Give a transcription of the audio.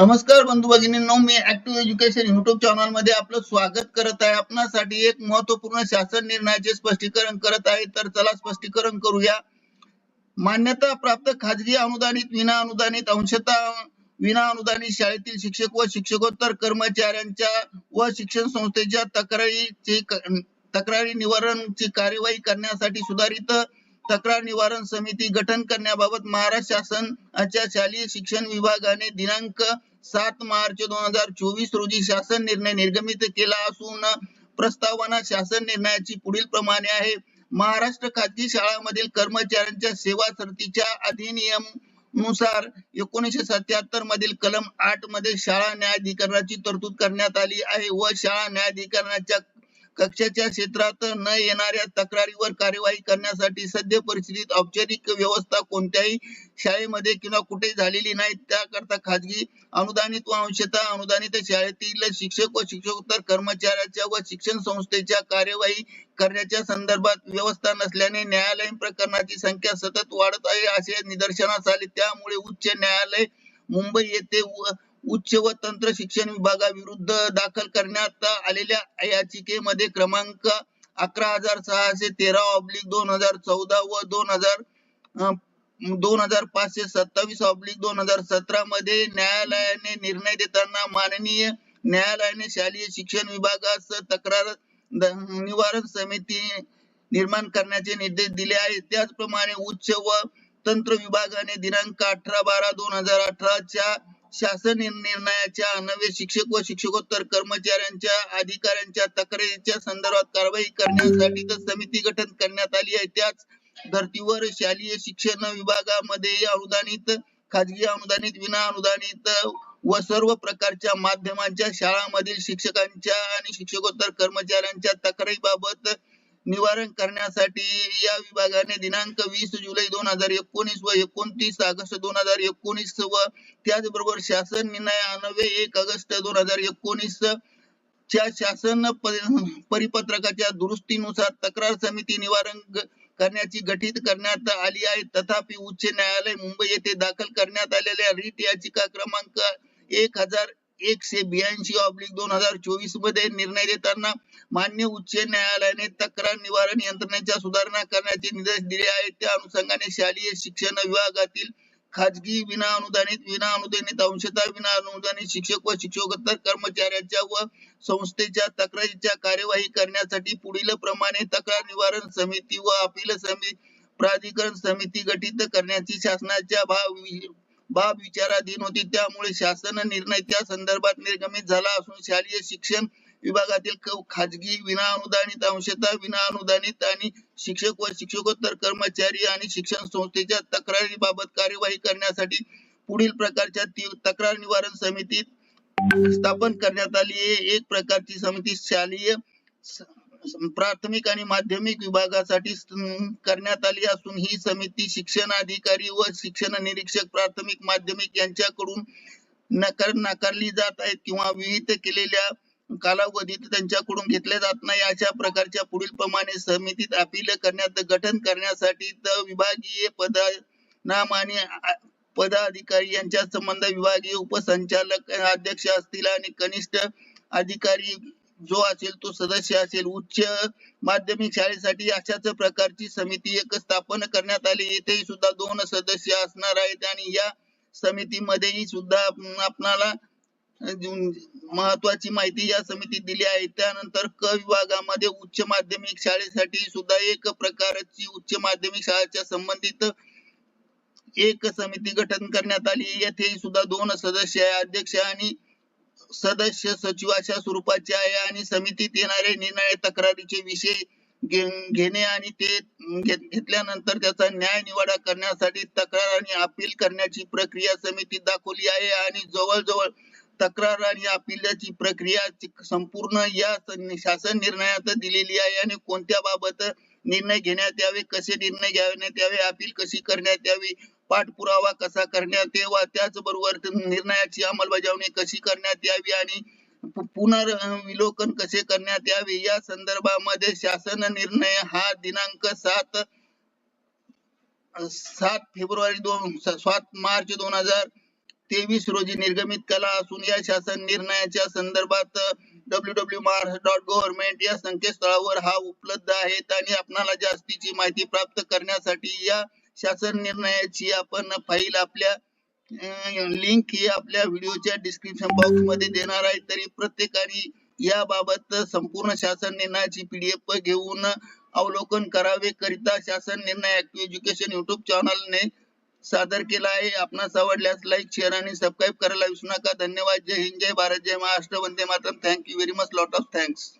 नमस्कार बंधू भगिनींनो मी ऍक्टिव्ह एज्युकेशन युट्यूब चॅनलमध्ये आपलं स्वागत करत आहे. आपणासाठी एक महत्त्वपूर्ण शासन निर्णयाचे स्पष्टीकरण करत आहे. तर चला स्पष्टीकरण करूया. मान्यता प्राप्त खाजगी अनुदानित विना अनुदानित अंशतः विना अनुदानित शाळेतील शिक्षक व शिक्षकोत्तर कर्मचाऱ्यांच्या व शिक्षण संस्थेच्या तक्रारीची तक्रारी निवारणची कार्यवाही करण्यासाठी सुधारित तक्रार निवारण समिती गठन करण्याबाबत महाराष्ट्र शासनाच्या शालेय शिक्षण विभागाने दिनांक सात मार्च दोन हजार चोवीस रोजी शासन निर्णय निर्गमित केला असून प्रस्तावना शासन निर्णयाची पुढील प्रमाणे आहे. महाराष्ट्र खाजगी शाळांमधील कर्मचाऱ्यांच्या सेवा सरतीच्या अधिनियमनुसार एकोणीशे सत्याहत्तर मधील कलम आठमध्ये शाळा न्यायाधिकरणाची तरतूद करण्यात आली आहे व शाळा न्यायाधिकरणाच्या कक्षाच्या क्षेत्रात न येणाऱ्या तक्रारीवर कार्यवाही करण्यासाठी सद्य परिस्थितीत औपचारिक व्यवस्था कोणत्याही शाळेमध्ये किंवा कुठे झालेली नाही. त्याकरता खाजगी अनुदानित व अंशतः अनुदानित शाळेतील शिक्षक व शिक्षकोत्तर कर्मचाऱ्याच्या व शिक्षण संस्थेच्या कार्यवाही करण्याच्या संदर्भात व्यवस्था नसल्याने न्यायालयीन प्रकरणाची संख्या सतत वाढत आहे असे निदर्शनास आले. त्यामुळे उच्च न्यायालय मुंबई येथे उच्च व तंत्र शिक्षण विभागाविरुद्ध दाखल करण्यात आलेल्या याचिकेमध्ये क्रमांक अकरा हजार सहाशे तेरा ऑब्लिक दोन हजार चौदा व दोन हजार दोन हजार पाचशे सत्तावीस ऑब्लिक दोन हजार सतरा मध्ये न्यायालयाने निर्णय देताना माननीय न्यायालयाने शालेय शिक्षण विभागास तक्रार निवारण समिती निर्माण करण्याचे निर्देश दिले आहेत. त्याचप्रमाणे उच्च व तंत्र विभागाने दिनांक अठरा बारा दोन हजार अठराच्या शासन निर्णयाच्या अन्वये शिक्षक व शिक्षकोत्तर कर्मचाऱ्यांच्या अधिकाऱ्यांच्या तक्रारीच्या संदर्भात कारवाई करण्यासाठी समिती गठन करण्यात आली आहे. त्याच धर्तीवर शालेय शिक्षण विभागामध्ये अनुदानित खाजगी अनुदानित विना अनुदानित व सर्व प्रकारच्या माध्यमांच्या शाळांमधील शिक्षकांच्या आणि शिक्षकोत्तर कर्मचाऱ्यांच्या तक्रारीबाबत निवारण करण्यासाठी या विभागाने दिनांक वीस जुलै दोन हजार एकोणीस व एकोणतीस ऑगस्ट दोन हजार एकोणीस व त्याचबरोबर शासन निर्णय अन्वये एक ऑगस्ट दोन हजार एकोणीस च्या शासन परिपत्रकाच्या दुरुस्तीनुसार तक्रार समिती निवारण करण्याची गठीत करण्यात आली आहे. तथापि उच्च न्यायालय मुंबई येथे दाखल करण्यात आलेल्या रीट याचिका क्रमांक एक हजार एकशे ब्याऐंशी ऑब्लिक दोन हजार चोवीसमध्ये निर्णय देताना मान्य उच्च न्यायालयाने तक्रार निवारण यंत्रणेच्या सुधारणा करण्याचे निर्देश दिले आहेत. त्या अनुषंगाने शालेय शिक्षण विभागातील खाजगी विना अनुदानित विना अनुदानित अंशता विना अनुदानित शिक्षक व शिक्षकोत्तर कर्मचाऱ्यांच्या व संस्थेच्या तक्रारीच्या कार्यवाही करण्यासाठी पुढील प्रमाणे तक्रार निवारण समिती व अपील समिती प्राधिकरण समिती गठीत करण्याची शासनाच्या भाव बाब विचाराधीन होती. त्यामुळे शासन निर्णय त्या संदर्भात निर्गमित झाला असून शालेय शिक्षण विभागातील खाजगी विना अनुदानित अंशतः विना अनुदानित आणि शिक्षक व शिक्षकोत्तर कर्मचारी आणि शिक्षण संस्थेच्या तक्रारीबाबत कार्यवाही करण्यासाठी पुढील प्रकारच्या ती- तक्रार निवारण समितीत स्थापन करण्यात आली. आहे एक प्रकारची समिती शालेय प्राथमिक आणि माध्यमिक विभागासाठी करण्यात आली असून ही समिती शिक्षण अधिकारी व शिक्षण निरीक्षक प्राथमिक माध्यमिक यांच्याकडून नकार नाकारली जात आहेत किंवा विहित केलेल्या कालावधीत त्यांच्याकडून घेतल्या जात नाही. अशा प्रकारच्या पुढील प्रमाणे समितीत अपील करण्यात गठन करण्यासाठी तर विभागीय पद नाम आणि पदाधिकारी यांच्या संबंध विभागीय उपसंचालक अध्यक्ष असतील आणि कनिष्ठ अधिकारी जो असेल तो सदस्य असेल उच्च माध्यमिक शाळेसाठी अशाच प्रकारची समिती एक स्थापन करण्यात आली. येथेही सुद्धा दोन सदस्य असणार आहेत आणि या समितीमध्येही सुद्धा आपणाला महत्वाची माहिती या समितीत दिली आहे. त्यानंतर क विभागामध्ये उच्च माध्यमिक शाळेसाठी सुद्धा एक प्रकारची उच्च माध्यमिक शाळेच्या संबंधित एक समिती गठन करण्यात आली. येथे सुद्धा दोन सदस्य अध्यक्ष आणि सदस्य सचिवाच्या स्वरूपाचे आहे आणि समितीत येणारे निर्णय तक्रारीचे विषय घेणे आणि ते घेतल्यानंतर त्याचा न्याय निवाडा करण्यासाठी तक्रार आणि अपील करण्याची प्रक्रिया समितीत दाखवली आहे आणि जवळजवळ तक्रार आणि अपिलाची प्रक्रिया संपूर्ण या शासन निर्णयात दिलेली आहे आणि कोणत्या बाबत निर्णय घेण्यात यावे कसे निर्णय घेण्यात यावे अपील कशी करण्यात यावी पाठपुरावा कसा करण्यात यावा त्याचबरोबर निर्णयाची अंमलबजावणी कशी करण्यात यावी आणि पुनर्विलोकन कसे करण्यात यावे या संदर्भामध्ये शासन निर्णय हा दिनांक सात सात फेब्रुवारी दोन सात मार्च दोन हजार तेवीस रोजी निर्गमित केला असून या शासन निर्णयाच्या संदर्भात W W Maharashtra dot government या संकेतस्थळावर हा उपलब्ध आहे आणि आपणाला जास्तीची माहिती प्राप्त करण्यासाठी या शासन निर्णयाची आपण फाईल आपल्या लिंक ही आपल्या व्हिडिओच्या डिस्क्रिप्शन बॉक्समध्ये देणार आहे. तरी प्रत्येकाने याबाबत संपूर्ण शासन निर्णयाची पीडीएफ घेऊन अवलोकन करावे करिता शासन निर्णय एज्युकेशन युट्यूब चॅनलने सादर केला आहे. आपणास आवडल्यास लाईक शेअर आणि सबस्क्राईब करायला विसरू नका. धन्यवाद. जय हिंद. जय भारत. जय महाराष्ट्र. वंदे Mataram. Thank you very much lot of thanks